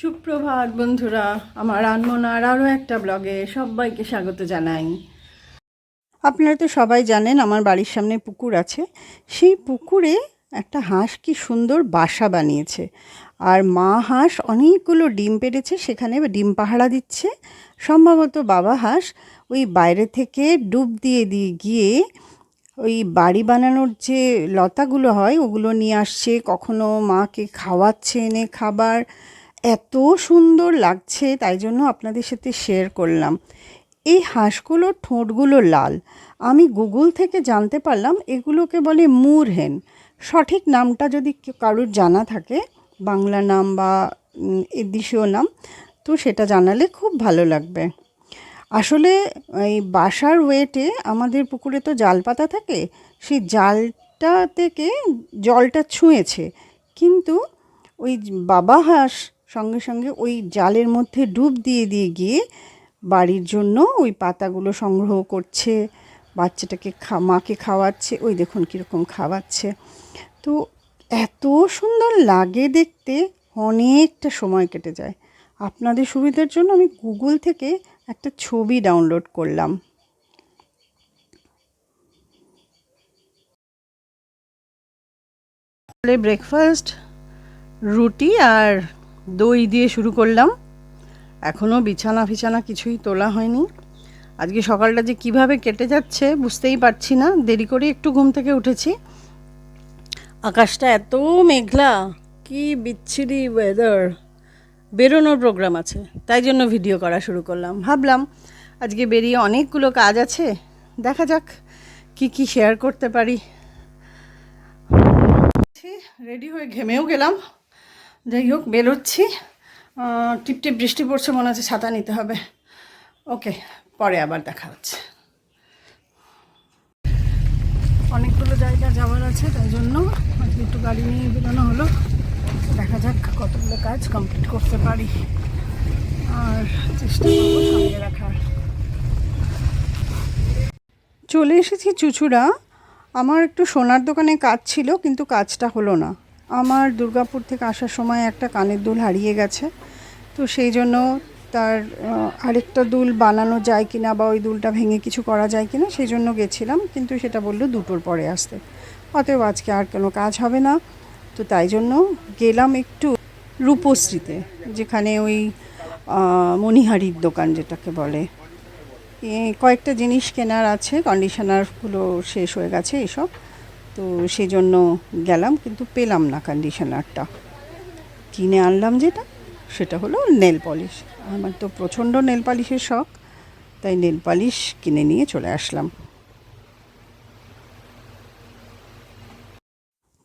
সুপ্রভাত বন্ধুরা, আমার আনমনার আরও একটা ব্লগে সবাইকে স্বাগত জানাই। আপনারা তো সবাই জানেন আমার বাড়ির সামনে পুকুর আছে। সেই পুকুরে একটা হাঁস কি সুন্দর বাসা বানিয়েছে। আর মা হাঁস অনেকগুলো ডিম পেড়েছে, সেখানে ডিম পাহারা দিচ্ছে। সম্ভবত বাবা হাঁস ওই বাইরে থেকে ডুব দিয়ে দিয়ে গিয়ে ওই বাড়ি বানানোর যে লতাগুলো হয়, ওগুলো নিয়ে আসছে। কখনো মাকে খাওয়াচ্ছে এনে খাবার এত সুন্দর লাগছে, তাই জন্য আপনাদের সাথে শেয়ার করলাম। এই হাঁসগুলোর ঠোঁটগুলো লাল। আমি গুগল থেকে জানতে পারলাম, এগুলোকে বলে মুর হেন সঠিক নামটা যদি কারোর জানা থাকে, বাংলা নাম বা এদেশীয় নাম, তো সেটা জানালে খুব ভালো লাগবে। আসলে এই বাসার ওয়েটে আমাদের পুকুরে তো জাল পাতা থাকে, সেই জালটা থেকে জলটা ছুঁয়েছে। কিন্তু ওই বাবা হাঁস সঙ্গে সঙ্গে ওই জালের মধ্যে ডুব দিয়ে দিয়ে গিয়ে বাড়ির জন্য ওই পাতাগুলো সংগ্রহ করছে, বাচ্চাটাকে খা, মাকে খাওয়াচ্ছে, ওই দেখুন কীরকম খাওয়াচ্ছে। তো এত সুন্দর লাগে দেখতে, অনেকটা সময় কেটে যায়। আপনাদের সুবিধার জন্য আমি গুগল থেকে একটা ছবি ডাউনলোড করলাম। ব্রেকফাস্ট রুটি আর দই দিয়ে শুরু করলাম। এখনও বিছানা ফিছানা কিছুই তোলা হয়নি। আজকে সকালটা যে কীভাবে কেটে যাচ্ছে বুঝতেই পারছি না। দেরি করে একটু ঘুম থেকে উঠেছি। আকাশটা এত মেঘলা, কি বিচ্ছিরি ওয়েদার বেরোনোর প্রোগ্রাম আছে, তাই জন্য ভিডিও করা শুরু করলাম। ভাবলাম আজকে বেরিয়ে অনেকগুলো কাজ আছে, দেখা যাক কি কি শেয়ার করতে পারি। রেডি হয়ে ঘেমেও গেলাম। যাই হোক বেরোচ্ছি। আহ, টিপ টিপ বৃষ্টি পড়ছে মনে হচ্ছে ছাতা নিতে হবে। ওকে পরে আবার দেখা হচ্ছে। অনেকগুলো জায়গা যাওয়ার আছে তাই জন্য একটু গাড়ি নিয়ে বেরোনো হলো। দেখা যাক কতগুলো কাজ কমপ্লিট করতে পারি। আর চেষ্টা করব সঙ্গে রাখার। চলে এসেছি চুচুড়া। আমার একটু সোনার দোকানে কাজ ছিল কিন্তু কাজটা হলো না। আমার দুর্গাপুর থেকে আসার সময় একটা কানের দুল হারিয়ে গেছে। তো সেই জন্য তার আরেকটা দুল বানানো যায় কি না বা ওই দুলটা ভেঙে কিছু করা যায় কি না সেই জন্য গেছিলাম, কিন্তু সেটা বলল দুটোর পরে আসতে। অতএব আজকে আর কোনো কাজ হবে না। তো তাই জন্য গেলাম একটু রূপশ্রীতে, যেখানে ওই মণিহারির দোকান যেটাকে বলে। কয়েকটা জিনিস কেনার আছে কন্ডিশনারগুলো শেষ হয়ে গেছে এসব। তো সেই জন্য গেলাম, কিন্তু পেলাম না কন্ডিশনারটা কিনে আনলাম যেটা, সেটা হলো নেল পলিশ আমার তো প্রচণ্ড নেল পালিশের শখ, তাই নেল পালিশ কিনে নিয়ে চলে আসলাম।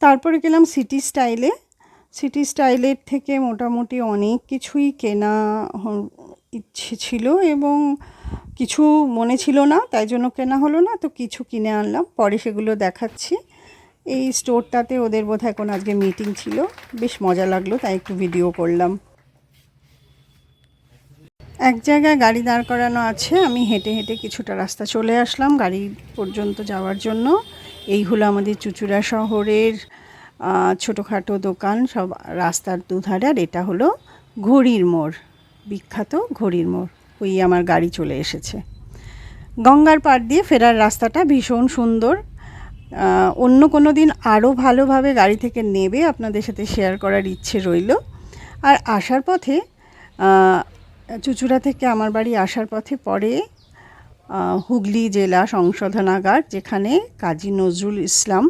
তারপরে গেলাম সিটি স্টাইলে সিটি স্টাইলের থেকে মোটামুটি অনেক কিছুই কেনা ইচ্ছে ছিল এবং কিছু মনে ছিল না, তাই জন্য কেনা হলো না। তো কিছু কিনে আনলাম, পরে সেগুলো দেখাচ্ছি। এই স্টোরটাতে ওদের বোধহয় কোনো আজকে মিটিং ছিল। বেশ মজা লাগল, তাই একটু ভিডিও করলাম। এক জায়গায় গাড়ি দাঁড় করানো আছে, আমি হেঁটে হেঁটে কিছুটা রাস্তা চলে আসলাম গাড়ি পর্যন্ত যাওয়ার জন্য। এই হলো আমাদের চুচুড়া শহরের ছোটোখাটো দোকান, সব রাস্তার দুধারে, আর এটা হলো ঘড়ির মোড়, বিখ্যাত ঘড়ির মোড়, ওই আমার গাড়ি চলে এসেছে। গঙ্গার পাড় দিয়ে ফেরার রাস্তাটা ভীষণ সুন্দর। অন্য কোনো দিন আরও ভালোভাবে গাড়ি থেকে নেবে আপনাদের সাথে শেয়ার করার ইচ্ছে রইল। আর আসার পথে চুচুড়া থেকে আমার বাড়ি আসার পথে পরে হুগলি জেলা সংশোধনাগার, যেখানে কাজী নজরুল ইসলাম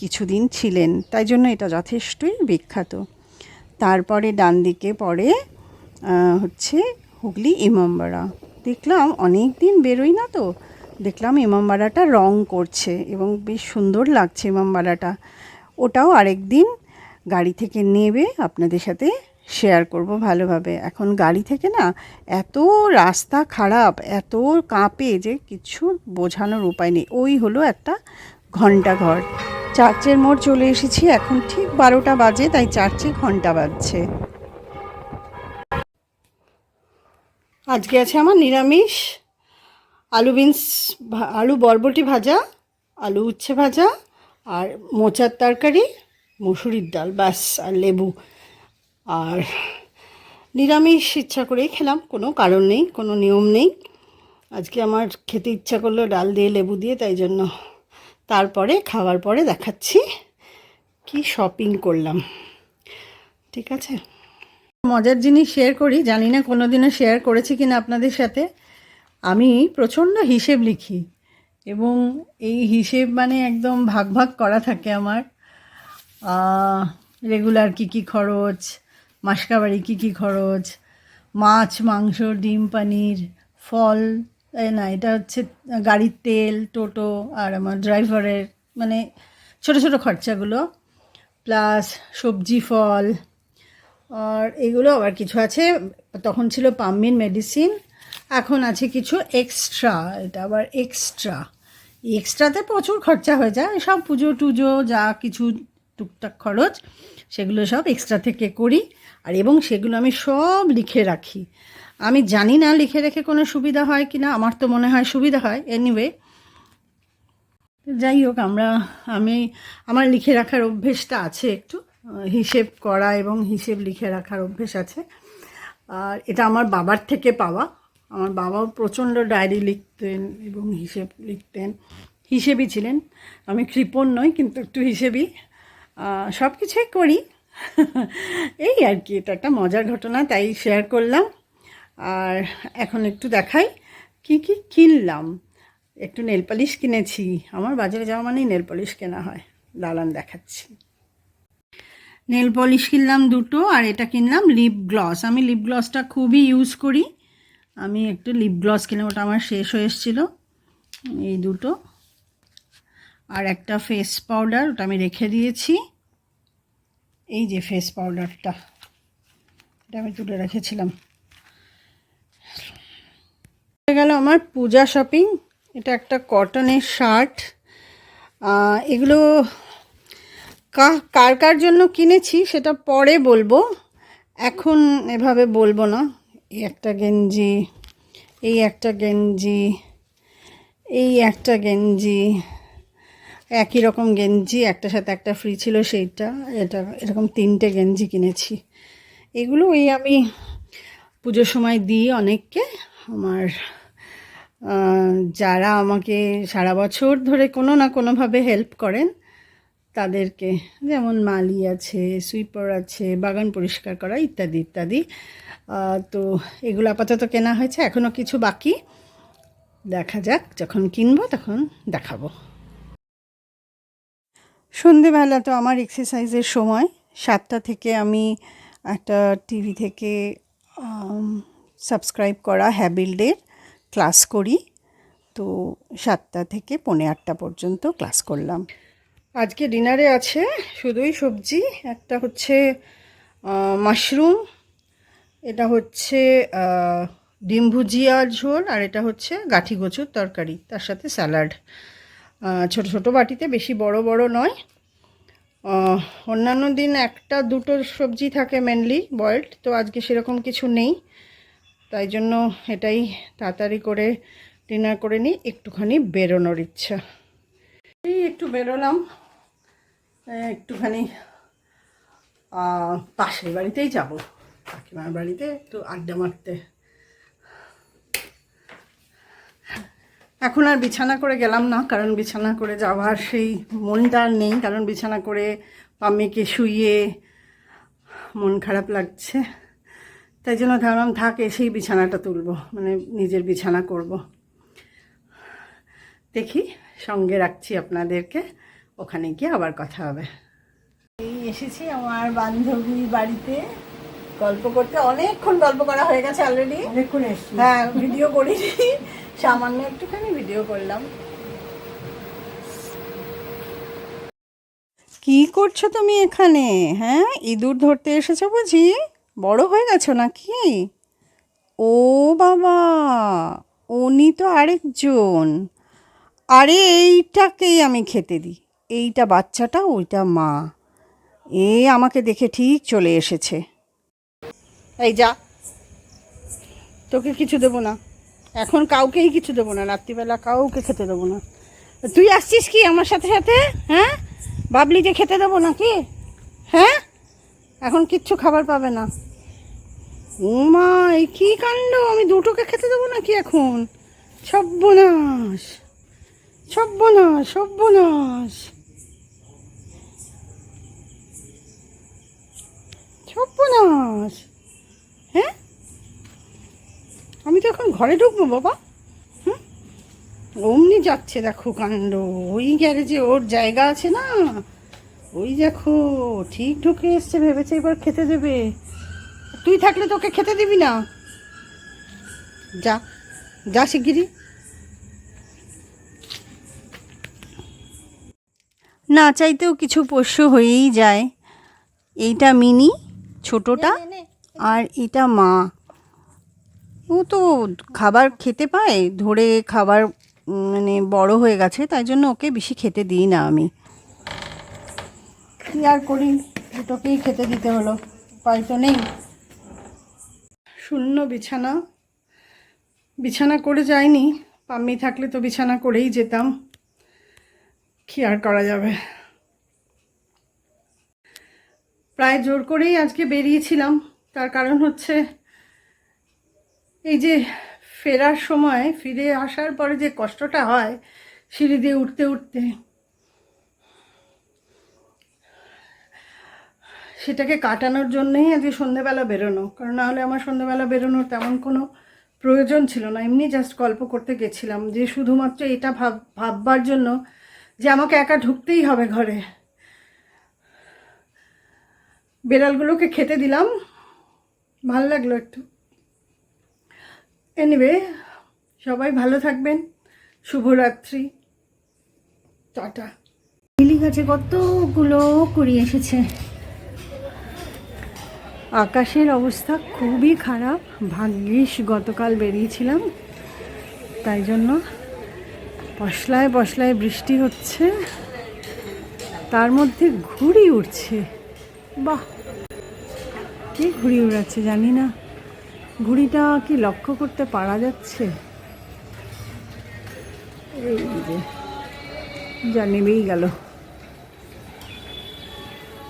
কিছুদিন ছিলেন। তাই জন্য এটা যথেষ্টই বিখ্যাত। তারপরে ডান দিকে পড়ে হচ্ছে হুগলি ইমামবাড়া। দেখলাম অনেক দিন বেরোই না তো। দেখলাম ইমামবাড়াটা রং করছে এবং বেশ সুন্দর লাগছে ইমামবাড়াটা ওটাও আরেক দিন গাড়ি থেকে নেবে আপনাদের সাথে শেয়ার করব ভালোভাবে। এখন গাড়ি থেকে না এত রাস্তা খারাপ, এত কাঁপে যে কিছু বোঝানোর উপায় নেই। ওই হলো একটা ঘণ্টা ঘর। চার্চের মোড় চলে এসেছি, এখন ঠিক বারোটা বাজে, তাই চার্চে ঘণ্টা বাজছে। আজকে আছে আমার নিরামিষ আলু বিনস আলু বরবটি ভাজা, আলু উচ্ছে ভাজা, আর মোচার তরকারি, মুসুরির ডাল, ব্যাস, আর লেবু। আর নিরামিষ ইচ্ছা করেই খেলাম, কোনো কারণ নেই, কোনো নিয়ম নেই। আজকে আমার খেতে ইচ্ছা করল ডাল দিয়ে লেবু দিয়ে, তাই জন্য তারপরে, খাওয়ার পরে দেখাচ্ছি কি শপিং করলাম। ঠিক আছে? মজার জিনিস শেয়ার করি, জানি না কোনো দিনও শেয়ার করেছি কিনা আপনাদের সাথে। আমি প্রচণ্ড হিসেব লিখি এবং এই হিসেব মানে একদম ভাগ ভাগ করা থাকে আমার। রেগুলার কি কি খরচ মাসকাবাড়ি কি কি খরচ, মাছ, মাংস, ডিম, পানির, ফল না, এটা হচ্ছে গাড়ির তেল, টোটো আর আমার ড্রাইভারের মানে ছোট ছোট খরচাগুলো প্লাস সবজি, ফল, আর এগুলো আবার কিছু আছে, তখন ছিল পাম্মিন মেডিসিন এখন আছে কিছু এক্সট্রা এটা আবার এক্সট্রা এক্সট্রাতে প্রচুর খরচা হয়ে যায়, সব পুজো টুজো যা কিছু টুকটাক খরচ, সেগুলো সব এক্সট্রা থেকে করি। আর এবং সেগুলো আমি সব লিখে রাখি। আমি জানি না লিখে রেখে কোনো সুবিধা হয় কি না আমার তো মনে হয় সুবিধা হয়। এনিওয়ে যাই হোক, আমরা, আমি, আমার লিখে রাখার অভ্যেসটা আছে একটু, হিসেব করা এবং হিসেব লিখে রাখার অভ্যেস আছে। আর এটা আমার বাবার থেকে পাওয়া। আমার বাবাও প্রচণ্ড ডায়েরি লিখতেন এবং হিসেব লিখতেন। হিসেবই ছিলেন। আমি কৃপণ নই, কিন্তু একটু হিসেবই। সব কিছুই করি। এই আর কি, এটা একটা মজার ঘটনা, তাই শেয়ার করলাম। আর এখন একটু দেখাই, কি কি কিনলাম? একটু নেল পালিশ কিনেছি। আমার বাজারে যাওয়া মানেই নেল পালিশ কেনা হয়। দালান দেখাচ্ছি। নেল পলিশ কিনলাম দুটো, আর এটা কিনলাম লিপ গ্লস আমি লিপ গ্লসটা খুবই ইউজ করি। আমি একটু লিপ গ্লস কিনে, ওটা আমার শেষ হয়ে এসেছিল। এই দুটো। আর একটা ফেস পাউডার ওটা আমি রেখে দিয়েছি। এই যে ফেস পাউডারটা এটা আমি তুলে রেখেছিলাম। গেল আমার পূজা শপিং এটা একটা কটনের শার্ট এগুলো কার কার জন্য কিনেছি সেটা পরে বলব। এখন এভাবে বলব না। এই একটা গেঞ্জি, এই একটা গেঞ্জি, এই একটা গেঞ্জি, একই রকম গেঞ্জি, একটার সাথে একটা ফ্রি ছিল সেইটা, এটা, এরকম তিনটে গেঞ্জি কিনেছি। এগুলো ওই আমি পুজোর সময় দিই অনেককে। আমার যারা আমাকে সারা বছর ধরে কোনো না কোনোভাবে হেল্প করেন, তাদেরকে, যেমন মালি আছে সুইপার আছে, বাগান পরিষ্কার করা ইত্যাদি ইত্যাদি। তো এগুলো আপাতত কেনা হয়েছে এখনও কিছু বাকি। দেখা যাক, যখন কিনবো তখন দেখাবো। সন্ধেবেলা তো আমার এক্সারসাইজের সময়। সাতটা থেকে আমি একটা টিভি থেকে সাবস্ক্রাইব করা হ্যাবিল্ডের ক্লাস করি। তো সাতটা থেকে পৌনে আটটা পর্যন্ত ক্লাস করলাম। আজকে ডিনারে আছে শুধুই সবজি, একটা হচ্ছে মাশরুম এটা হচ্ছে ডিম ভুজিয়া ঝোল আর এটা হচ্ছে গাঠি কচুর তরকারি, তার সাথে স্যালাড। ছোট ছোট বাটিতে, বেশি বড় বড় নয়। অন্যান্য দিন একটা দুটো সবজি থাকে মেনলি বয়েলড তো আজকে সেরকম কিছু নেই। তাই জন্য এটাই তাড়াতাড়ি করে ডিনার করে নিই, একটুখানি বেরোনোর ইচ্ছা। এই একটু বেরোলাম। একটুখানি পাশের বাড়িতেই যাব। কাকিমার বাড়িতে, একটু আড্ডা মারতে। এখন আর বিছানা করে গেলাম না, কারণ বিছানা করে যাওয়ার সেই মনটা আর নেই, কারণ বিছানা করে পাম্মিকে শুইয়ে মন খারাপ লাগছে। তাই জন্য ভাবলাম, থাক, এসেই বিছানাটা তুলবো মানে নিজের বিছানা করব। দেখি, সঙ্গে রাখছি আপনাদেরকে, ওখানে গিয়ে আবার কথা হবে। এই এসেছি আমার বান্ধবীর বাড়িতে। গল্প করতে। অনেকক্ষণ গল্প করা হয়ে গেছে অলরেডি অনেকক্ষণ হ্যাঁ ভিডিও করিনি। সামান্য একটুখানি ভিডিও করলাম। কি করছ তুমি এখানে? হ্যাঁ ইঁদুর ধরতে এসেছ বুঝি? বড় হয়ে গেছো নাকি? ও বাবা উনি তো আরেকজন। আরে এইটাকেই আমি খেতে দিই। এইটা বাচ্চাটা ওইটা মা। এ আমাকে দেখে ঠিক চলে এসেছে। এই যা। তোকে কিছু দেবো না। এখন কাউকেই কিছু দেবো না। রাত্রিবেলা কাউকে খেতে দেবো না। তুই আসছিস কি আমার সাথে সাথে? হ্যাঁ? বাবলি যে খেতে দেবো নাকি? হ্যাঁ? এখন কিচ্ছু খাবার পাবে না। মা এ কি কাণ্ড? আমি দুটোকে খেতে দেবো নাকি এখন? সব্যনাশ সব্যনাশ সব্যনাশ সব্যনাশ আমি তো এখন ঘরে ঢুকবো বাবা। হুম? অমনি যাচ্ছে দেখো কাণ্ড। ওই গ্যারেজে ওর জায়গা আছে না। ওই দেখো ঠিক ঢুকে এসছে ভেবেছে এবার খেতে দেবে। তুই থাকলে তোকে খেতে দিবি না। যা যা শিগগিরি না চাইতেও কিছু পোষ্য হয়েই যায়। এইটা মিনি ছোটটা আর এটা মা। ও তো খাবার খেতে পায় ধরে খাবার মানে বড় হয়ে গেছে তাই জন্য ওকে বেশি খেতে দিই না আমি। কি আর করি? দুটোকেই খেতে দিতে হলো। উপায় তো নেই। শূন্য বিছানা। বিছানা করে যায়নি পাম্মি থাকলে তো বিছানা করেই যেতাম। কি আর করা যাবে? প্রায় জোর করেই আজকে বেরিয়েছিলাম। তার কারণ হচ্ছে এই যে ফেরার সময় ফিরে আসার পরে যে কষ্টটা হয়, সিঁড়ি দিয়ে উঠতে উঠতে, সেটাকে কাটানোর জন্যেই আজকে সন্ধেবেলা বেরোনো। কারণ নাহলে আমার সন্ধেবেলা বেরোনোর তেমন কোনো প্রয়োজন ছিল না। এমনি জাস্ট গল্প করতে গেছিলাম যে শুধুমাত্র এটা ভাব, ভাববার জন্য যে আমাকে একা ঢুকতেই হবে ঘরে। বেড়ালগুলোকে খেতে দিলাম। ভালো লাগল একটু। এনিওয়ে সবাই ভালো থাকবেন। শুভরাত্রি। টাটা। লিলি গাছে কতগুলো কুড়ি এসেছে। আকাশের অবস্থা খুবই খারাপ। ভাগ্যিস গতকাল বেরিয়েছিলাম। তাই জন্য পশলায় পশলায় বৃষ্টি হচ্ছে। তার মধ্যে ঘুড়ি উঠছে বাহ! কি ঘুড়ি উড়াচ্ছে জানি না। ঘুড়িটা কি লক্ষ্য করতে পারা যাচ্ছে? এই যে যা নেমেই গেল।